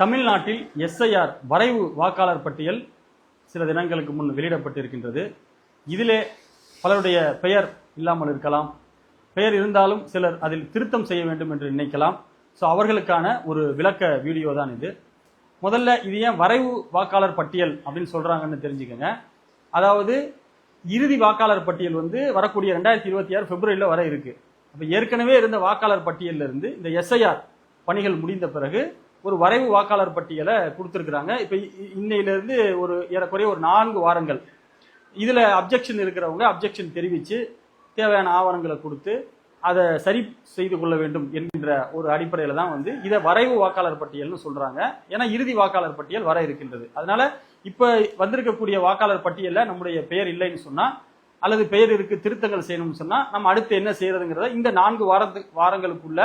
தமிழ்நாட்டில் எஸ்ஐஆர் வரைவு வாக்காளர் பட்டியல் சில தினங்களுக்கு முன் வெளியிடப்பட்டிருக்கின்றது. இதிலே பலருடைய பெயர் இல்லாமல் இருக்கலாம். பெயர் இருந்தாலும் சிலர் அதில் திருத்தம் செய்ய வேண்டும் என்று நினைக்கலாம். ஸோ அவர்களுக்கான ஒரு விளக்க வீடியோ தான் இது. முதல்ல இது ஏன் வரைவு வாக்காளர் பட்டியல் அப்படின்னு சொல்கிறாங்கன்னு தெரிஞ்சுக்கோங்க. அதாவது இறுதி வாக்காளர் பட்டியல் வந்து வரக்கூடிய ரெண்டாயிரத்தி இருபத்தி ஆறு பிப்ரவரியில் வர இருக்குது அப்போ ஏற்கனவே இருந்த வாக்காளர் பட்டியலில் இருந்து இந்த எஸ்ஐஆர் பணிகள் முடிந்த பிறகு ஒரு வரைவு வாக்காளர் பட்டியலை கொடுத்துருக்குறாங்க. இப்போ இன்னையிலேருந்து ஒரு ஏறக்குறைய ஒரு நான்கு வாரங்கள். இதில் அப்ஜெக்ஷன் இருக்கிறவங்க அப்ஜெக்ஷன் தெரிவித்து தேவையான ஆவணங்களை கொடுத்து அதை சரி செய்து கொள்ள வேண்டும் என்கின்ற ஒரு அடிப்படையில் தான் வந்து இதை வரைவு வாக்காளர் பட்டியல்னு சொல்கிறாங்க ஏன்னா இறுதி வாக்காளர் பட்டியல் வர இருக்கின்றது. அதனால இப்போ வந்திருக்கக்கூடிய வாக்காளர் பட்டியலில் நம்முடைய பெயர் இல்லைன்னு சொன்னால் அல்லது பெயர் இருக்கு திருத்தங்கள் செய்யணும்னு சொன்னால் நம்ம அடுத்து என்ன செய்யறதுங்கிறத இந்த நான்கு வாரத்துக்கு வாரங்களுக்குள்ள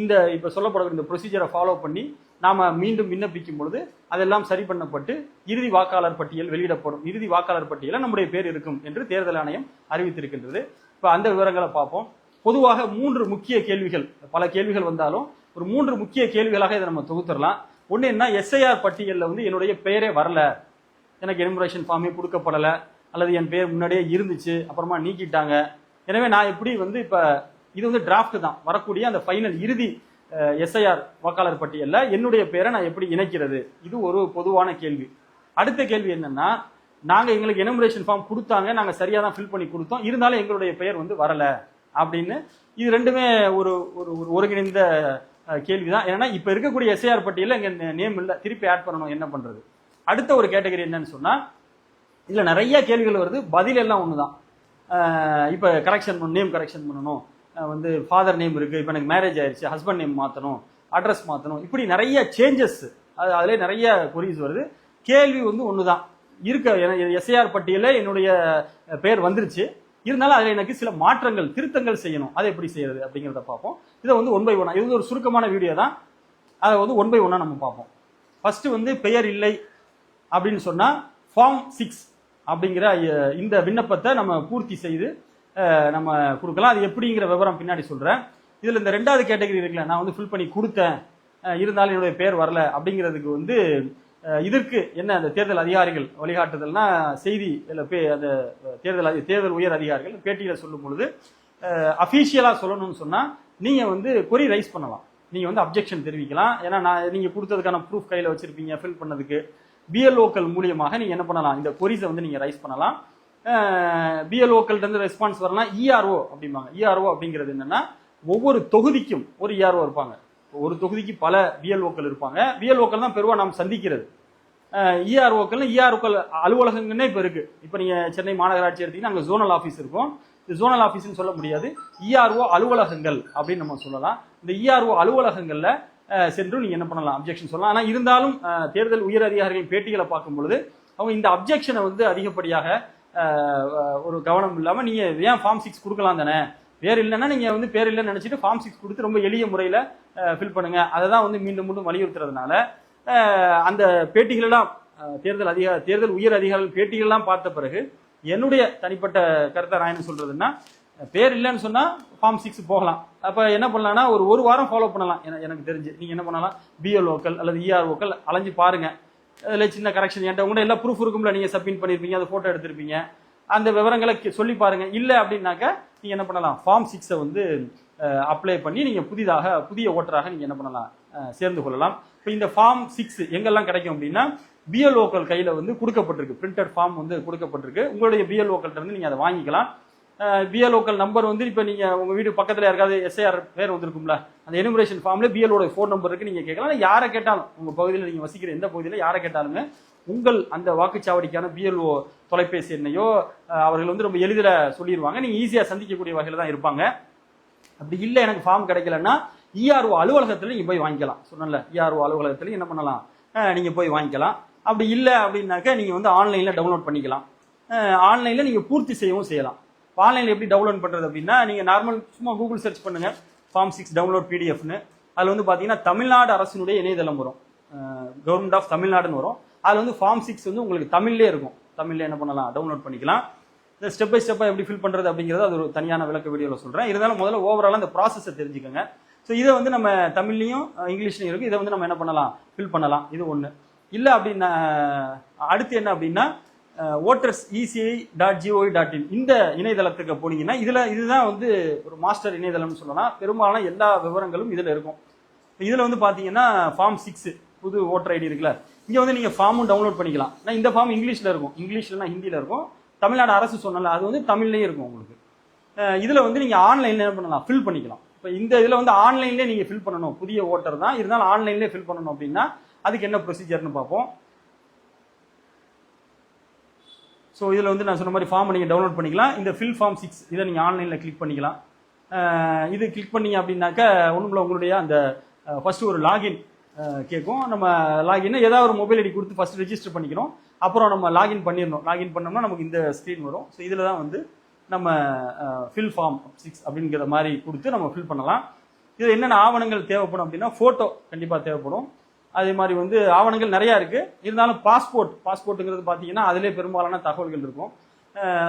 இந்த இப்போ சொல்லப்படக்கூடிய இந்த ப்ரொசீஜரை ஃபாலோ பண்ணி நாம் மீண்டும் விண்ணப்பிக்கும் பொழுது அதெல்லாம் சரி பண்ணப்பட்டு இறுதி வாக்காளர் பட்டியல் வெளியிடப்படும். இறுதி வாக்காளர் பட்டியலில் நம்முடைய பேர் இருக்கும் என்று தேர்தல் ஆணையம் அறிவித்திருக்கின்றது. இப்போ அந்த விவரங்களை பார்ப்போம். பொதுவாக மூன்று முக்கிய கேள்விகள். பல கேள்விகள் வந்தாலும் ஒரு மூன்று முக்கிய கேள்விகளாக இதை நம்ம தொகுத்துடலாம். ஒன்று என்ன? எஸ்ஐஆர் பட்டியலில் வந்து என்னுடைய பெயரே வரல. எனக்கு எனுமரேஷன் ஃபார்மே கொடுக்கப்படல. அல்லது என் பேர் முன்னாடியே இருந்துச்சு. அப்புறமா நீக்கிட்டாங்க. எனவே நான் எப்படி வந்து இப்போ இது வந்து டிராஃப்ட் தான். வரக்கூடிய அந்த ஃபைனல் இறுதி எஸ்ஐஆர் வாக்காளர் பட்டியலில் என்னுடைய பேரை நான் எப்படி இணைக்கிறது? இது ஒரு பொதுவான கேள்வி. அடுத்த கேள்வி என்னன்னா நாங்கள் எங்களுக்கு எனுமரேஷன் ஃபார்ம் கொடுத்தாங்க நாங்கள் சரியாக தான் ஃபில் பண்ணி கொடுத்தோம். இருந்தாலும் எங்களுடைய பெயர் வந்து வரலை அப்படின்னு இது ரெண்டுமே ஒரு ஒரு ஒரு ஒருங்கிணைந்த கேள்வி தான் ஏன்னா இப்போ இருக்கக்கூடிய எஸ்ஐஆர் பட்டியலில் எங்கள் நேம் இல்லை. திருப்பி ஆட் பண்ணணும். என்ன பண்ணுறது அடுத்த ஒரு கேட்டகரி என்னன்னு சொன்னால் இதில் நிறைய கேள்விகள் வருது. பதில் எல்லாம் ஒன்று தான் இப்போ கரெக்ஷன் பண்ணும் நேம் கரெக்ஷன் பண்ணணும். வந்து ஃபாதர் நேம் இருக்குது இப்போ எனக்கு மேரேஜ் ஆயிடுச்சு ஹஸ்பண்ட் நேம் மாற்றணும் அட்ரஸ் மாற்றணும் இப்படி நிறைய சேஞ்சஸ் அது அதிலே நிறைய கொரிஸ் வருது. கேள்வி வந்து ஒன்று தான் இருக்க எஸ்ஐஆர் பட்டியலில் என்னுடைய பேர் வந்துருச்சு. இருந்தாலும் அதில் எனக்கு சில மாற்றங்கள் திருத்தங்கள் செய்யணும். அதை எப்படி செய்யறது அப்படிங்கிறத பார்ப்போம். இதை வந்து ஒன் பை ஒன்னா இது வந்து ஒரு சுருக்கமான வீடியோ தான். அதை வந்து ஒன் பை ஒன்னா நம்ம பார்ப்போம். ஃபர்ஸ்ட் வந்து பெயர் இல்லை அப்படின்னு சொன்னால் ஃபார்ம் சிக்ஸ் அப்படிங்கிற இந்த விண்ணப்பத்தை நம்ம பூர்த்தி செய்து நம்ம கொடுக்கலாம். அது எப்படிங்கிற விவரம் பின்னாடி சொல்கிறேன் இதில் இந்த ரெண்டாவது கேட்டகரி இருக்குல்ல நான் வந்து ஃபில் பண்ணி கொடுத்தேன். இருந்தாலும் என்னுடைய பேர் வரல அப்படிங்கிறதுக்கு வந்து இதற்கு என்ன அந்த தேர்தல் அதிகாரிகள் வழிகாட்டுதல்னா செய்தி இல்லை பே அந்த தேர்தல் அதி- தேர்தல் உயர் அதிகாரிகள் பேட்டியில் சொல்லும் பொழுது அஃபீஷியலாக சொல்லணும்னு சொன்னால் நீங்கள் வந்து கொரி ரைஸ் பண்ணலாம். நீங்கள் வந்து அப்ஜெக்ஷன் தெரிவிக்கலாம். ஏன்னா நான் நீங்கள் கொடுத்ததுக்கான ப்ரூஃப் கையில் வச்சுருப்பீங்க ஃபில் பண்ணதுக்கு. பிஎல்ஓக்கள் மூலியமாக நீங்கள் என்ன பண்ணலாம்? இந்த கொரிஸை வந்து நீங்கள் ரைஸ் பண்ணலாம். பிஎல்ஓக்கள்கிட்ட இருந்து ரெஸ்பான்ஸ் வரலாம் இஆர்ஓ அப்படிம்பாங்க. இஆர்ஓ அப்படிங்கிறது என்னன்னா ஒவ்வொரு தொகுதிக்கும் ஒரு இஆர்ஓ இருப்பாங்க. ஒரு தொகுதிக்கு பல பிஎல்ஓக்கள் இருப்பாங்க. பிஎல்ஓக்கள் தான் பெருவா நாம் சந்திக்கிறது. இஆர்ஓக்கள் இஆர்ஓக்கள் அலுவலகங்கன்னே இப்போ இருக்கு. இப்போ நீங்க சென்னை மாநகராட்சி எடுத்தீங்கன்னா அங்கே ஜோனல் ஆஃபீஸ் இருக்கும். இது ஜோனல் ஆஃபீஸ்னு சொல்ல முடியாது. இஆர்ஓ அலுவலகங்கள் அப்படின்னு நம்ம சொல்லலாம். இந்த இஆர்ஓ அலுவலகங்களில் சென்று நீங்கள் என்ன பண்ணலாம்? அப்ஜெக்ஷன் சொல்லலாம். ஆனால் இருந்தாலும் தேர்தல் உயர் அதிகாரிகளின் பேட்டிகளை பார்க்கும் பொழுது அவங்க இந்த அப்ஜெக்ஷனை வந்து அதிகப்படியாக ஒரு கவனம் இல்லாமல் நீங்கள் ஏன் ஃபார்ம் சிக்ஸ் கொடுக்கலாம் தானே? பேர் இல்லைன்னா நீங்கள் வந்து பேர் இல்லைன்னு நினச்சிட்டு ஃபார்ம் சிக்ஸ் கொடுத்து ரொம்ப எளிய முறையில் ஃபில் பண்ணுங்கள் அதை தான் வந்து மீண்டும் மீண்டும் வலியுறுத்துறதுனால அந்த பேட்டிகளெல்லாம் தேர்தல் அதிகார தேர்தல் உயர் அதிகாரிகள் பேட்டிகள்லாம் பார்த்த பிறகு என்னுடைய தனிப்பட்ட கருத்தை நான் என்ன சொல்கிறதுன்னா பேர் இல்லைன்னு சொன்னால் ஃபார்ம் சிக்ஸ் போகலாம். அப்போ என்ன பண்ணலாம்னா ஒரு ஒரு வாரம் ஃபாலோ பண்ணலாம். என- எனக்கு தெரிஞ்சு. நீங்கள் என்ன பண்ணலாம்? பிஎல்ஓக்கள் அல்லது இஆர்ஓக்கள் அலைஞ்சு பாருங்கள் அதில் சின்ன கரெக்ஷன் என்கிட்ட உங்கள்ட்ட எல்லா ப்ரூஃப் இருக்கும்ல நீங்கள் சப்மிட் பண்ணியிருப்பீங்க அதை ஃபோட்டோ எடுத்திருப்பீங்க. அந்த விவரங்களை சொல்லி பாருங்கள் இல்லை அப்படின்னாக்கா நீங்கள் என்ன பண்ணலாம்? ஃபார்ம் சிக்ஸை வந்து அப்ளை பண்ணி நீங்கள் புதிதாக புதிய ஓட்டராக நீங்கள் என்ன பண்ணலாம்? சேர்ந்து கொள்ளலாம். இப்போ இந்த ஃபார்ம் சிக்ஸ் எங்கெல்லாம் கிடைக்கும் அப்படின்னா பிஎல்ஓக்கள் கையில் வந்து கொடுக்கப்பட்டிருக்கு. பிரிண்டட் ஃபார்ம் வந்து கொடுக்கப்பட்டிருக்கு. உங்களுடைய பிஎல்ஓக்கள்கிட்ட இருந்து நீங்கள் அதை வாங்கிக்கலாம். பிஎல்ஓக்கள் நம்பர் வந்து இப்போ நீங்கள் உங்கள் வீடு பக்கத்தில் யாருக்காவது எஸ்ஐஆர் பேர் வந்திருக்கும்ல அந்த எனுமரேஷன் ஃபார்மில் பிஎல்ஓட ஃபோன் நம்பர் இருக்குது நீங்கள் கேட்கலாம். யாரை கேட்டாலும் உங்கள் பகுதியில் நீங்கள் வசிக்கிற எந்த பகுதியில் யாரை கேட்டாலுமே உங்கள் அந்த வாக்குச்சாவடிக்கான பிஎல்ஓ தொலைபேசி எண்ணையோ அவர்கள் வந்து ரொம்ப எளிதில் சொல்லிடுவாங்க நீங்கள் ஈஸியாக சந்திக்கக்கூடிய வகையில் தான் இருப்பாங்க. அப்படி இல்லை எனக்கு ஃபார்ம் கிடைக்கலன்னா இஆர்ஓ அலுவலகத்தில் நீங்கள் போய் வாங்கிக்கலாம். சொன்னல இஆர்ஓ அலுவலகத்தில் என்ன பண்ணலாம்? நீங்கள் போய் வாங்கிக்கலாம். அப்படி இல்லை அப்படின்னாக்க நீங்கள் வந்து ஆன்லைனில் டவுன்லோட் பண்ணிக்கலாம். ஆன்லைனில் நீங்கள் பூர்த்தி செய்யவும் செய்யலாம். ஆன்லைனில் எப்படி டவுன்லோட் பண்ணுறது அப்படின்னா நீங்கள் நார்மல் சும்மா கூகுள் சர்ச் பண்ணுங்கள் ஃபார்ம் சிக்ஸ் டவுன்லோட் பிடிஎஃப்னு அதில் வந்து பார்த்தீங்கன்னா தமிழ்நாடு அரசினுடைய இணையதளம் வரும். கவர்மெண்ட் ஆஃப் தமிழ்நாடுன்னு வரும். அதில் வந்து ஃபார்ம் சிக்ஸ் வந்து உங்களுக்கு தமிழ்லேயே இருக்கும். தமிழில் என்ன பண்ணலாம்? டவுன்லோட் பண்ணிக்கலாம். இந்த ஸ்டெப் பை ஸ்டெப்பாக எப்படி ஃபில் பண்ணுறது அப்படிங்கிறது அது ஒரு தனியான விளக்க வீடியோவில் சொல்கிறேன் இருந்தாலும் முதல்ல ஓவராலாக அந்த ப்ராசஸை தெரிஞ்சுக்கோங்க. ஸோ இதை வந்து நம்ம தமிழ்லையும் இங்கிலீஷ்லையும் இருக்குது இதை வந்து நம்ம என்ன பண்ணலாம்? ஃபில் பண்ணலாம். இது ஒன்று இல்லை அப்படின்னா அடுத்து என்ன அப்படின்னா voters ECI dot GOI dot in இந்த இணையதளத்துக்கு போனீங்கன்னா இதில் இதுதான் வந்து ஒரு மாஸ்டர் இணையதளம்னு சொல்லலாம். பெரும்பாலான எல்லா விவரங்களும் இதில் இருக்கும். இதில் வந்து பார்த்தீங்கன்னா ஃபார்ம் சிக்ஸு புது ஓட்டர் ஐடி இருக்குல்ல இங்கே வந்து நீங்கள் ஃபார்மும் டவுன்லோட் பண்ணிக்கலாம். நான் இந்த ஃபார்ம் இங்கிலீஷில் இருக்கும். இங்கிலீஷ்லனா ஹிந்தியில் இருக்கும். தமிழ்நாடு அரசு சொன்னல அது வந்து தமிழ்லேயும் இருக்கும் உங்களுக்கு. இதில் வந்து நீங்கள் ஆன்லைனில் என்ன பண்ணலாம்? ஃபில் பண்ணிக்கலாம். இப்போ இந்த இதில் வந்து ஆன்லைன்லேயே நீங்கள் ஃபில் பண்ணணும். புதிய ஓட்டர் தான். இருந்தாலும் ஆன்லைன்லேயே ஃபில் பண்ணணும் அப்படின்னா அதுக்கு என்ன ப்ரொசீஜர்னு பார்ப்போம். ஸோ இதில் வந்து நான் சொன்ன மாதிரி ஃபார்ம் நீங்கள் டவுன்லோட் பண்ணிக்கலாம். இந்த ஃபில் ஃபார்ம் சிக்ஸ் இதை நீங்கள் ஆன்லைனில் கிளிக் பண்ணிக்கலாம். இது கிளிக் பண்ணீங்க அப்படின்னாக்கா ஒன்றும் உங்களுடைய அந்த ஃபஸ்ட்டு ஒரு லாகின் கேட்கும். நம்ம லாகின் ஏதாவது ஒரு மொபைல் ஐடி கொடுத்து ஃபஸ்ட் ரெஜிஸ்டர் பண்ணிக்கணும் அப்புறம் நம்ம லாகின் பண்ணிடணும். லாகின் பண்ணோம்னா நமக்கு இந்த ஸ்க்ரீன் வரும். ஸோ இதில் தான் வந்து நம்ம ஃபில் ஃபார்ம் சிக்ஸ் அப்படிங்கிற மாதிரி கொடுத்து நம்ம ஃபில் பண்ணலாம். இதில் என்னென்ன ஆவணங்கள் தேவைப்படும் அப்படின்னா ஃபோட்டோ கண்டிப்பாக தேவைப்படும். அதே மாதிரி வந்து ஆவணங்கள் நிறையா இருக்குது இருந்தாலும் பாஸ்போர்ட் பாஸ்போர்ட்டுங்கிறது பார்த்தீங்கன்னா அதிலே பெரும்பாலான தகவல்கள் இருக்கும்.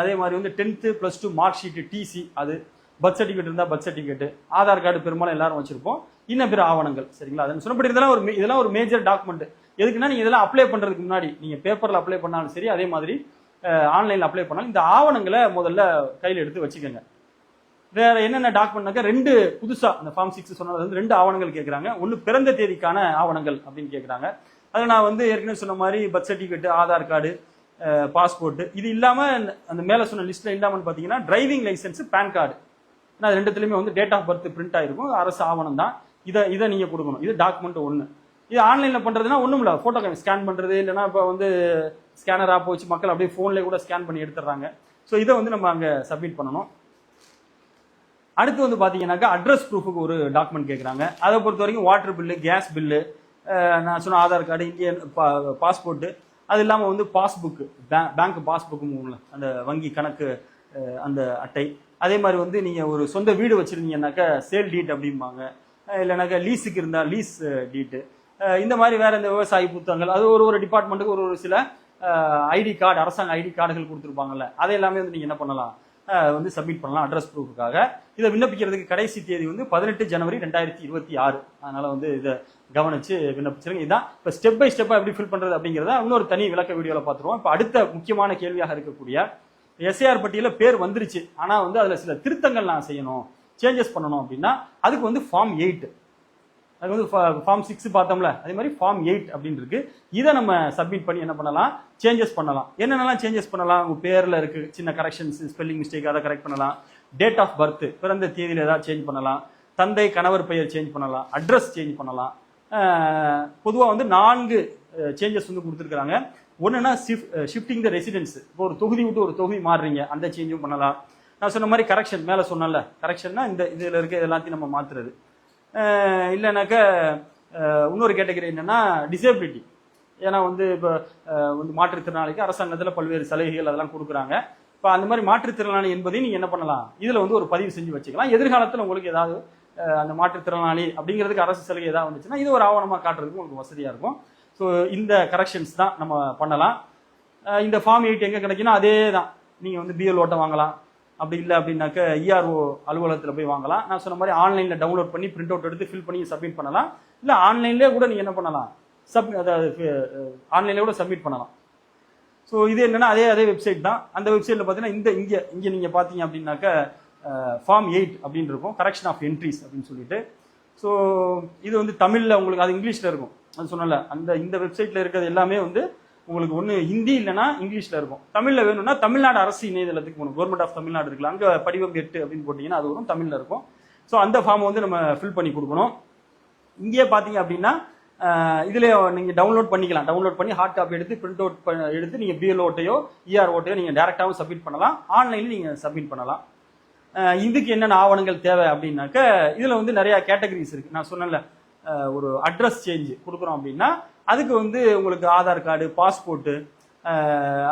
அதே மாதிரி வந்து tenth plus two mark sheet TC அது பர்த் சர்டிஃபிகேட் இருந்தால் பர்த் சர்டிஃபிகேட் ஆதார் கார்டு பெரும்பாலும் எல்லாரும் வச்சிருப்போம். இன்னும் பிற ஆவணங்கள் சரிங்களா? அதன் சொன்னபடி இதெல்லாம் ஒரு இதெல்லாம் ஒரு மேஜர் டாக்குமெண்ட் எதுக்குன்னா நீங்கள் இதெல்லாம் அப்ளை பண்ணுறதுக்கு முன்னாடி நீங்கள் பேப்பரில் அப்ளை பண்ணாலும் சரி அதே மாதிரி ஆன்லைனில் அப்ளை பண்ணாலும் இந்த ஆவணங்களை முதல்ல கையில் எடுத்து வச்சுக்கோங்க. வேற என்னென்ன டாக்குமெண்ட்னாக்கா ரெண்டு புதுசா அந்த ஃபார்ம் சிக்ஸ் சொன்னது வந்து ரெண்டு ஆவணங்கள் கேட்குறாங்க ஒன்று பிறந்த தேதிக்கான ஆவணங்கள் அப்படின்னு கேட்குறாங்க அதில் நான் வந்து ஏற்கனவே சொன்ன மாதிரி birth certificate Aadhaar card passport இது இல்லாமல் அந்த மேலே சொன்ன லிஸ்ட்டில் இல்லாமல் பார்த்தீங்கன்னா டிரைவிங் லைசன்ஸ் பேன் கார்டு ஏன்னா அது ரெண்டுத்துலையுமே வந்து டேட் ஆஃப் பர்த் பிரிண்ட் ஆயிருக்கும். அரசு ஆவணம் தான். இதை இதை நீங்கள் கொடுக்கணும். இது டாக்குமெண்ட் ஒன்று இது ஆன்லைனில் பண்ணுறதுனா ஒன்றும் இல்லை. ஃபோட்டோ ஸ்கேன் பண்ணுறது இல்லைன்னா இப்போ வந்து ஸ்கேனர் ஆப் வச்சு மக்கள் அப்படியே ஃபோன்லேயே கூட ஸ்கேன் பண்ணி எடுத்துடுறாங்க. ஸோ இதை வந்து நம்ம அங்கே சப்மிட் பண்ணணும். அடுத்து வந்து பார்த்தீங்கன்னாக்கா அட்ரஸ் ப்ரூஃபுக்கு ஒரு டாக்குமெண்ட் கேட்குறாங்க அதை பொறுத்த வரைக்கும் வாட்டர் பில்லு கேஸ் பில்லு நான் சொன்ன ஆதார் கார்டு இந்தியன் பா பாஸ்போர்ட்டு அது இல்லாமல் வந்து பாஸ்புக்கு பே பேங்க் பாஸ்புக்கு அந்த வங்கி கணக்கு அந்த அட்டை. அதே மாதிரி வந்து நீங்கள் ஒரு சொந்த வீடு வச்சுருந்தீங்கன்னாக்கா சேல் டீட் அப்படிம்பாங்க. இல்லைனாக்கா லீஸுக்கு இருந்தால் லீஸ் டீட்டு இந்த மாதிரி வேறு இந்த விவசாய புத்தகங்கள் அது ஒரு ஒரு டிபார்ட்மெண்ட்டுக்கு ஒரு ஒரு சில ஐடி கார்டு அரசாங்க ஐடி கார்டுகள் கொடுத்துருப்பாங்கல்ல அதை எல்லாமே வந்து நீங்கள் என்ன பண்ணலாம்? வந்து சப்மிட் பண்ணலாம் அட்ரஸ் ப்ரூஃபுக்காக இதை விண்ணப்பிக்கிறதுக்கு கடைசி தேதி வந்து பதினெட்டு ஜனவரி ரெண்டாயிரத்தி இருபத்தி ஆறு. அதனால் வந்து இதை கவனித்து விண்ணப்பிச்சிருங்க. இதான் இப்போ ஸ்டெப் பை ஸ்டெப்பாக எப்படி ஃபில் பண்ணுறது அப்படிங்கிறத இன்னொரு தனி விளக்க வீடியோவில் பார்த்துருவோம். இப்போ அடுத்த முக்கியமான கேள்வியாக இருக்கக்கூடிய எஸ்ஏஆர் பட்டியலில் பேர் வந்துருச்சு. ஆனால் வந்து அதில் சில திருத்தங்கள் நான் செய்யணும் சேஞ்சஸ் பண்ணணும் அப்படின்னா அதுக்கு வந்து ஃபார்ம் எயிட் அது வந்து ஃபார்ம் சிக்ஸ் பார்த்தோம்ல அதே மாதிரி ஃபார்ம் எயிட் அப்படின்னு இருக்கு. இதை நம்ம சப்மிட் பண்ணி என்ன பண்ணலாம்? சேஞ்சஸ் பண்ணலாம். என்னென்னலாம் சேஞ்சஸ் பண்ணலாம்? உங்கள் பேரில் இருக்கு சின்ன கரெக்ஷன்ஸ் ஸ்பெல்லிங் மிஸ்டேக் அதை கரெக்ட் பண்ணலாம். டேட் ஆஃப் பர்த் பிறந்த தேதியில் ஏதாவது சேஞ்ச் பண்ணலாம். தந்தை கணவர் பெயர் சேஞ்ச் பண்ணலாம். அட்ரஸ் சேஞ்ச் பண்ணலாம். பொதுவாக வந்து நான்கு சேஞ்சஸ் வந்து கொடுத்துருக்காங்க ஒன்றுனா ஷிஃப்டிங் த ரெசிடென்ஸ் இப்போ ஒரு தொகுதி விட்டு ஒரு தொகுதி மாறுறீங்க. அந்த சேஞ்சும் பண்ணலாம். நான் சொன்ன மாதிரி கரெக்ஷன் மேலே சொன்னல கரெக்ஷன்னா இந்த இதில் இருக்க எல்லாத்தையும் நம்ம மாற்றுறது இல்லைனாக்கா இன்னொரு கேட்டகரி என்னென்னா டிசேபிலிட்டி ஏன்னா வந்து இப்போ வந்து மாற்றுத்திறனாளிக்கு அரசாங்கத்தில் பல்வேறு சலுகைகள் அதெல்லாம் கொடுக்குறாங்க. இப்போ அந்த மாதிரி மாற்றுத்திறனாளி என்பதையும் நீங்கள் என்ன பண்ணலாம்? இதில் வந்து ஒரு பதிவு செஞ்சு வச்சுக்கலாம். எதிர்காலத்தில் உங்களுக்கு ஏதாவது அந்த மாற்றுத்திறனாளி அப்படிங்கிறதுக்கு அரசு சலுகை ஏதாவது வந்துச்சுன்னா இது ஒரு ஆவணமாக காட்டுறதுக்கு உங்களுக்கு வசதியாக இருக்கும். ஸோ இந்த கரெக்ஷன்ஸ் தான் நம்ம பண்ணலாம். இந்த ஃபார்ம் எயிட் எங்கே கிடைக்குன்னா அதே தான் நீங்கள் வந்து பிஎல் ஓட்டை வாங்கலாம். அப்படி இல்லை அப்படின்னாக்க இஆர்ஓ அலுவலகத்தில் போய் வாங்கலாம். நான் சொன்ன மாதிரி ஆன்லைனில் டவுன்லோட் பண்ணி பிரிண்ட் அவுட் எடுத்து ஃபில் பண்ணி சப்மிட் பண்ணலாம். இல்லை ஆன்லைன்லேயே கூட நீங்கள் என்ன பண்ணலாம்? சப் அதாவது ஆன்லைன்லேயே கூட சப்மிட் பண்ணலாம். ஸோ இது என்னென்னா அதே அதே வெப்சைட் தான். அந்த வெப்சைட்டில் பார்த்தீங்கன்னா இந்த இங்கே இங்கே நீங்கள் பார்த்தீங்க அப்படின்னாக்க ஃபார்ம் எயிட் அப்படின்னு இருக்கும். கரெக்ஷன் ஆஃப் என்ட்ரிஸ் அப்படின்னு சொல்லிட்டு. ஸோ இது வந்து தமிழில் உங்களுக்கு அது இங்கிலீஷில் இருக்கும். அது சொன்னல அந்த இந்த வெப்சைட்டில் இருக்கிறது எல்லாமே வந்து உங்களுக்கு ஒன்று ஹிந்தி இல்லைன்னா இங்கிலீஷில் இருக்கும். தமிழில் வேணும்னா தமிழ்நாடு அரசு இணையதளத்துக்கு போகணும். கவர்மெண்ட் ஆஃப் தமிழ்நாடு இருக்குல்ல அங்கே படிவம் எட்டு அப்படின்னு போட்டிங்கன்னா அது வரும் தமிழில் இருக்கும். ஸோ அந்த ஃபார்மை வந்து நம்ம ஃபில் பண்ணி கொடுக்கணும். இங்கேயே பார்த்தீங்க அப்படின்னா இதில் நீங்கள் டவுன்லோட் பண்ணிக்கலாம். டவுன்லோட் பண்ணி ஹார்ட் காப்பி எடுத்து பிரிண்ட் அவுட் எடுத்து நீங்கள் பிஎல் ஓட்டையோ இஆர் ஓட்டையோ நீங்கள் டேரெக்டாகவும் சப்மிட் பண்ணலாம். ஆன்லைனில் நீங்கள் சப்மிட் பண்ணலாம். இதுக்கு என்னென்ன ஆவணங்கள் தேவை அப்படின்னாக்க இதில் வந்து நிறையா கேட்டகரிஸ் இருக்குது நான் சொன்னேன்ல ஒரு அட்ரஸ் சேஞ்சு கொடுக்குறோம் அப்படின்னா அதுக்கு வந்து உங்களுக்கு ஆதார் கார்டு பாஸ்போர்ட்டு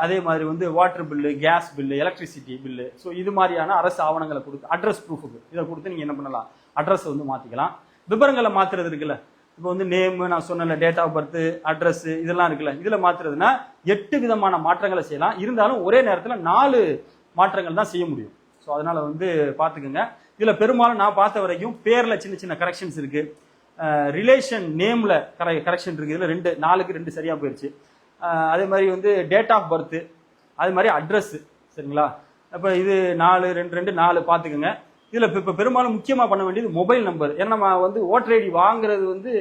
அதே மாதிரி வந்து water bill gas bill electricity bill so இது மாதிரியான அரசு ஆவணங்களை கொடுத்து அட்ரஸ் ப்ரூஃபுக்கு இதை கொடுத்து நீங்கள் என்ன பண்ணலாம்? அட்ரஸை வந்து மாற்றிக்கலாம் விவரங்களை மாற்றுறது இருக்குல்ல? இப்போ வந்து நேம் நான் சொன்னல டேட் ஆஃப் பர்த் அட்ரஸ் இதெல்லாம் இருக்குல்ல? இதில் மாற்றுறதுனா எட்டு விதமான மாற்றங்களை செய்யலாம். இருந்தாலும் ஒரே நேரத்தில் நாலு மாற்றங்கள் தான் செய்ய முடியும். ஸோ அதனால் வந்து பார்த்துக்குங்க இதில் பெரும்பாலும் நான் பார்த்த வரைக்கும் பேரில் சின்ன சின்ன கரெக்ஷன்ஸ் இருக்குது ரிலேஷன் நேமில் கரெ கரெக்ஷன் இருக்குது இதில் ரெண்டு நாலுக்கு ரெண்டு சரியாக போயிடுச்சு அதே மாதிரி வந்து டேட் ஆஃப் பர்த்து அது மாதிரி அட்ரஸ்ஸு சரிங்களா? இப்போ இது நாலு ரெண்டு ரெண்டு நாலு பார்த்துக்கோங்க. இதில் இப்போ இப்போ பெரும்பாலும் முக்கியமாக பண்ண வேண்டியது மொபைல் நம்பர் ஏன்னா நம்ம வந்து ஓட்டர் ஐடி வாங்குறது வந்து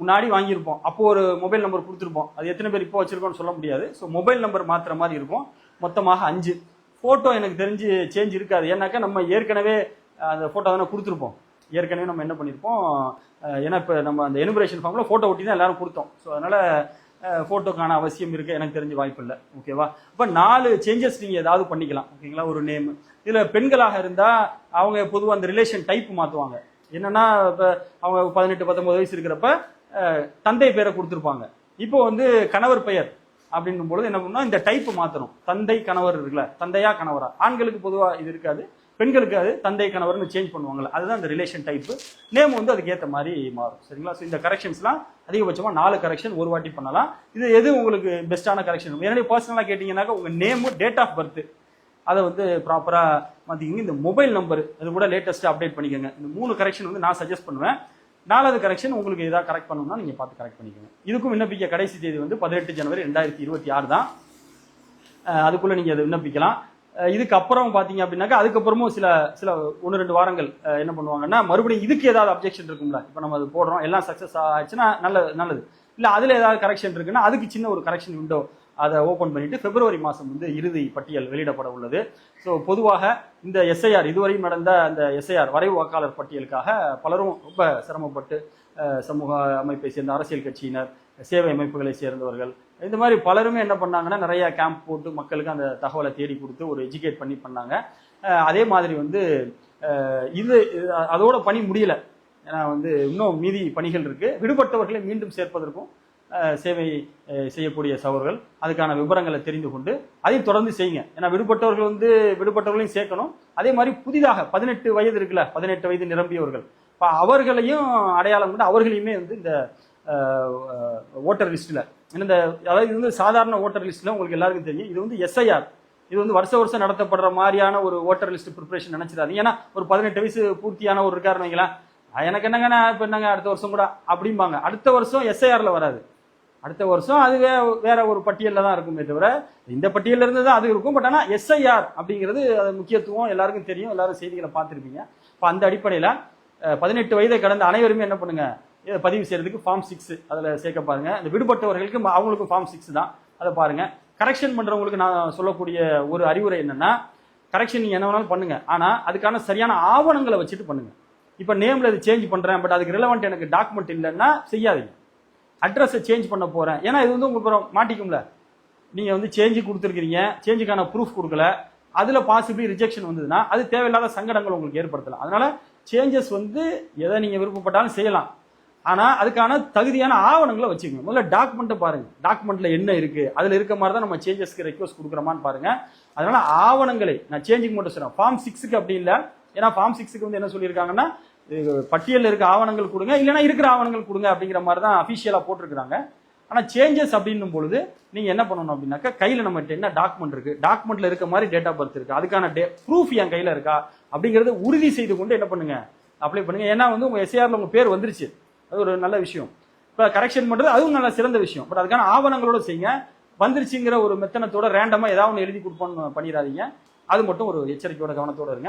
முன்னாடி வாங்கியிருப்போம். அப்போது ஒரு மொபைல் நம்பர் கொடுத்துருப்போம். அது எத்தனை பேர் இப்போ வச்சுருக்கோம்னு சொல்ல முடியாது. ஸோ மொபைல் நம்பர் மாத்துற மாதிரி இருக்கும். மொத்தமாக அஞ்சு. ஃபோட்டோ எனக்கு தெரிஞ்சு சேஞ்ச் இருக்காது. ஏன்னாக்கா நம்ம ஏற்கனவே அந்த ஃபோட்டோ தானே கொடுத்துருப்போம். ஏற்கனவே நம்ம என்ன பண்ணியிருப்போம் ஏன்னா இப்போ நம்ம அந்த எனுபரேஷன் ஃபார்மில் ஃபோட்டோ ஒட்டி தான் எல்லாரும் கொடுத்தோம். ஸோ அதனால் ஃபோட்டோக்கான அவசியம் இருக்குது எனக்கு தெரிஞ்ச வாய்ப்பு இல்லை. ஓகேவா இப்போ நாலு சேஞ்சஸ் நீங்கள் ஏதாவது பண்ணிக்கலாம். ஓகேங்களா ஒரு நேம் இதில் பெண்களாக இருந்தால் அவங்க பொதுவாக அந்த ரிலேஷன் டைப் மாற்றுவாங்க என்னன்னா இப்போ அவங்க பதினெட்டு பத்தொம்பது வயசு இருக்கிறப்ப தந்தை பேரை கொடுத்துருப்பாங்க. இப்போ வந்து கணவர் பெயர் அப்படின்னும் பொழுது என்ன பண்ணணும் இந்த டைப் மாற்றணும் தந்தை கணவர் இருக்குல்ல தந்தையா கணவரா? ஆண்களுக்கு பொதுவாக இது இருக்காது. பெண்களுக்கு அது தந்தை கணவர்னு சேஞ்ச் பண்ணுவாங்கல்ல அதுதான் அந்த ரிலேஷன் டைப்பு நேம் வந்து அதுக்கு ஏற்ற மாதிரி மாறும். சரிங்களா? ஸோ இந்த கரெக்ஷன்ஸ்லாம் அதிகபட்சமாக நாலு கரெக்ஷன் ஒரு வாட்டி பண்ணலாம். இது எது உங்களுக்கு பெஸ்ட்டான கரெக்ஷன் என்னுடைய பர்சனலாக கேட்டிங்கன்னாக்கா உங்கள் நேமு டேட் ஆஃப் பர்த் அதை வந்து ப்ராப்பராக மாற்றிக்கிங்க இந்த மொபைல் நம்பர் அது கூட லேட்டஸ்ட்டாக அப்டேட் பண்ணிக்கோங்க. இந்த மூணு கரெக்ஷன் வந்து நான் சஜஸ்ட் பண்ணுவேன். நாலாவது கரெக்ஷன் உங்களுக்கு எதாவது கரெக்ட் பண்ணணும்னா நீங்கள் பார்த்து கரெக்ட் பண்ணிக்கோங்க. இதுக்கும் விண்ணப்பிக்க கடைசி தேதி வந்து பதினெட்டு ஜனவரி ரெண்டாயிரத்தி இருபத்தி ஆறு தான். அதுக்குள்ளே நீங்கள் அதை விண்ணப்பிக்கலாம். இதுக்கப்புறம் இதுக்கு அப்புறம் அப்படின்னாக்கா அதுக்கப்புறமும் சில சில ஒன்று ரெண்டு வாரங்கள் என்ன பண்ணுவாங்கன்னா மறுபடியும் இதுக்கு ஏதாவது அப்ஜெக்ஷன் இருக்கும்ல. இப்போ நம்ம அது போடுறோம் எல்லாம் சக்ஸஸ் ஆச்சுன்னா நல்ல நல்லது. இல்லை அதில் ஏதாவது கரெக்ஷன் இருக்குன்னா அதுக்கு சின்ன ஒரு கரெக்ஷன் விண்டோ அதை ஓப்பன் பண்ணிட்டு பிப்ரவரி மாதம் வந்து இறுதி பட்டியல் வெளியிடப்பட உள்ளது. ஸோ பொதுவாக இந்த எஸ்ஐஆர் இதுவரையும் நடந்த அந்த எஸ்ஐஆர் வரைவு வாக்காளர் பட்டியலுக்காக பலரும் ரொம்ப சிரமப்பட்டு சமூக அமைப்பை சேர்ந்த அரசியல் கட்சியினர் சேவை அமைப்புகளை சேர்ந்தவர்கள். இந்த மாதிரி பலருமே என்ன பண்ணாங்கன்னா நிறைய கேம்ப் போட்டு மக்களுக்கு அந்த தகவலை தேடி கொடுத்து ஒரு எஜுகேட் பண்ணி பண்ணாங்க. அதே மாதிரி வந்து இது இது அதோட பணி முடியல. ஏன்னா வந்து இன்னும் மீதி பணிகள் இருக்கு. விடுபட்டவர்களை மீண்டும் சேர்ப்பதற்கும் சேவை செய்யக்கூடிய சவர்கள் அதுக்கான விவரங்களை தெரிந்து கொண்டு அதையும் தொடர்ந்து செய்யுங்க. ஏன்னா விடுபட்டவர்கள் வந்து விடுபட்டவர்களையும் சேர்க்கணும். அதே மாதிரி புதிதாக பதினெட்டு வயது இருக்குல்ல பதினெட்டு வயது நிரம்பியவர்கள். இப்போ அவர்களையும் அடையாளம் கொண்டு அவர்களையுமே வந்து இந்த ஓட்டர் லிஸ்ட்டில் இந்த அதாவது இது வந்து சாதாரண ஓட்டர் லிஸ்ட்டில் உங்களுக்கு எல்லாருக்கும் தெரியும். இது வந்து எஸ்ஐஆர் இது வந்து வருஷ வருஷம் நடத்தப்படுற மாதிரியான ஒரு ஓட்டர் லிஸ்ட் ப்ரிப்பரேஷன் நினச்சிடாது ஏன்னா ஒரு பதினெட்டு வயசு பூர்த்தியான ஒரு இருக்காருன்னு வைங்களேன். எனக்கு என்னங்க நான் இப்போ என்னங்க அடுத்த வருஷம் கூட அப்படிம்பாங்க. அடுத்த வருஷம் எஸ்ஐஆரில் வராது. அடுத்த வருஷம் அது வே வேற ஒரு பட்டியலில் தான் இருக்குமே தவிர இந்த பட்டியலில் இருந்து தான் அது இருக்கும். பட் ஆனால் எஸ்ஐஆர் அப்படிங்கிறது அது முக்கியத்துவம் எல்லாருக்கும் தெரியும். எல்லாரும் செய்திகளை பார்த்துருப்பீங்க. இப்போ அந்த அடிப்படையில் பதினெட்டு வயதை கடந்த அனைவருமே என்ன பண்ணுங்க? இதை பதிவு செய்யறதுக்கு ஃபார்ம் சிக்ஸ் அதில் சேர்க்க பாருங்க. இந்த விடுபட்டவர்களுக்கு அவங்களுக்கும் ஃபார்ம் சிக்ஸ் தான். அதை பாருங்க. கரெக்ஷன் பண்றவங்களுக்கு நான் சொல்லக்கூடிய ஒரு அறிவுரை என்னன்னா கரெக்ஷன் நீங்க என்ன வேணாலும் பண்ணுங்க. ஆனா அதுக்கான சரியான ஆவணங்களை வச்சுட்டு பண்ணுங்க. இப்போ நேம்ல இது சேஞ்ச் பண்றேன் பட் அதுக்கு ரிலவெண்ட் எனக்கு டாக்குமெண்ட் இல்லைன்னா செய்யாதீங்க. அட்ரஸை சேஞ்ச் பண்ண போறேன். ஏன்னா இது வந்து உங்களுக்கு மாட்டிக்கும்ல. நீங்க வந்து சேஞ்ச் கொடுத்துருக்கீங்க சேஞ்சுக்கான ப்ரூஃப் கொடுக்கல. அதுல பாசிபிளி ரிஜெக்ஷன் வந்ததுன்னா அது தேவையில்லாத சங்கடங்கள் உங்களுக்கு ஏற்படுத்தலாம். அதனால சேஞ்சஸ் வந்து எதை நீங்கள் விருப்பப்பட்டாலும் செய்யலாம். ஆனால் அதுக்கான தகுதியான ஆவணங்களை வச்சுக்கோங்க முதல்ல டாக்குமெண்ட்டை பாருங்கள் டாக்குமெண்ட்டில் என்ன இருக்குது அதில் இருக்க மாதிரி தான் நம்ம சேஞ்சஸ்க்கு ரெக்வஸ்ட் கொடுக்குறோமான்னு பாருங்கள் அதனால் ஆவணங்களை நான் சேஞ்சிங் மட்டும் சொல்கிறேன் ஃபார்ம் சிக்ஸுக்கு அப்படி இல்லை. ஏன்னா ஃபார்ம் சிக்ஸுக்கு வந்து என்ன சொல்லியிருக்காங்கன்னா இது பட்டியலில் இருக்க ஆவணங்கள் கொடுங்க. இல்லைன்னா இருக்கிற ஆவணங்கள் கொடுங்க அப்படிங்கிற மாதிரி தான் அஃபிஷியலாக போட்டிருக்கிறாங்க. ஆனால் சேஞ்சஸ் அப்படின்னும் பொழுது நீங்கள் என்ன பண்ணணும் அப்படின்னாக்கா கையில் நம்மகிட்ட என்ன டாக்குமெண்ட் இருக்குது டாக்குமெண்ட்ல இருக்க மாதிரி டேட் ஆஃப் பர்த் இருக்குது அதுக்கான டே ப்ரூஃப் என் கையில் இருக்கா? அப்படிங்கறத உறுதி செய்து கொண்டு என்ன பண்ணுங்க? அப்ளை பண்ணுங்க. ஏன்னா வந்து உங்கள் எஸ்ஏஆரில் உங்கள் பேர் வந்துருச்சு. அது ஒரு நல்ல விஷயம். இப்போ கரெக்ஷன் பண்ணுறது அதுவும் நல்ல சிறந்த விஷயம். பட் அதுக்கான ஆவணங்களோட செய்யுங்க. வந்துருச்சுங்கிற ஒரு மெத்தனத்தோட ரேண்டமாக ஏதாவது ஒன்று எழுதி கொடுப்போம்னு பண்ணிடாதீங்க. அது மட்டும் ஒரு எச்சரிக்கையோட கவனத்தோட இருங்க.